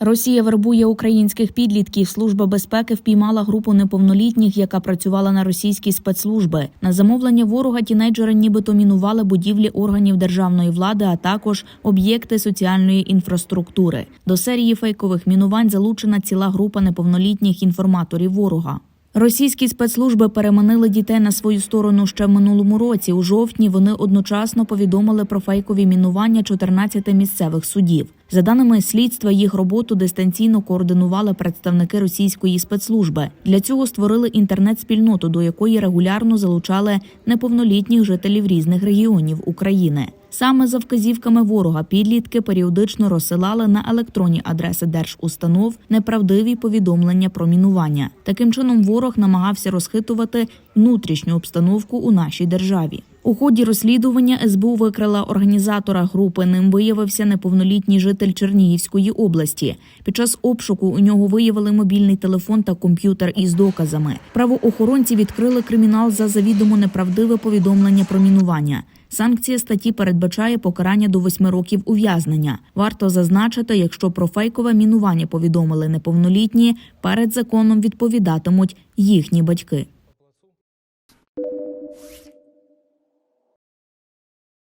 Росія вербує українських підлітків. Служба безпеки впіймала групу неповнолітніх, яка працювала на російській спецслужби. На замовлення ворога тінейджери нібито мінували будівлі органів державної влади, а також об'єкти соціальної інфраструктури. До серії фейкових мінувань залучена ціла група неповнолітніх інформаторів ворога. Російські спецслужби переманили дітей на свою сторону ще в минулому році. У жовтні вони одночасно повідомили про фейкові мінування 14 місцевих судів. За даними слідства, їх роботу дистанційно координували представники російської спецслужби. Для цього створили інтернет-спільноту, до якої регулярно залучали неповнолітніх жителів різних регіонів України. Саме за вказівками ворога підлітки періодично розсилали на електронні адреси держустанов неправдиві повідомлення про мінування. Таким чином, ворог намагався розхитувати внутрішню обстановку у нашій державі. У ході розслідування СБУ викрила організатора групи. Ним виявився неповнолітній житель Чернігівської області. Під час обшуку у нього виявили мобільний телефон та комп'ютер із доказами. Правоохоронці відкрили кримінал за завідомо неправдиве повідомлення про мінування. Санкція статті передбачає покарання до восьми років ув'язнення. Варто зазначити, якщо про фейкове мінування повідомили неповнолітні, перед законом відповідатимуть їхні батьки.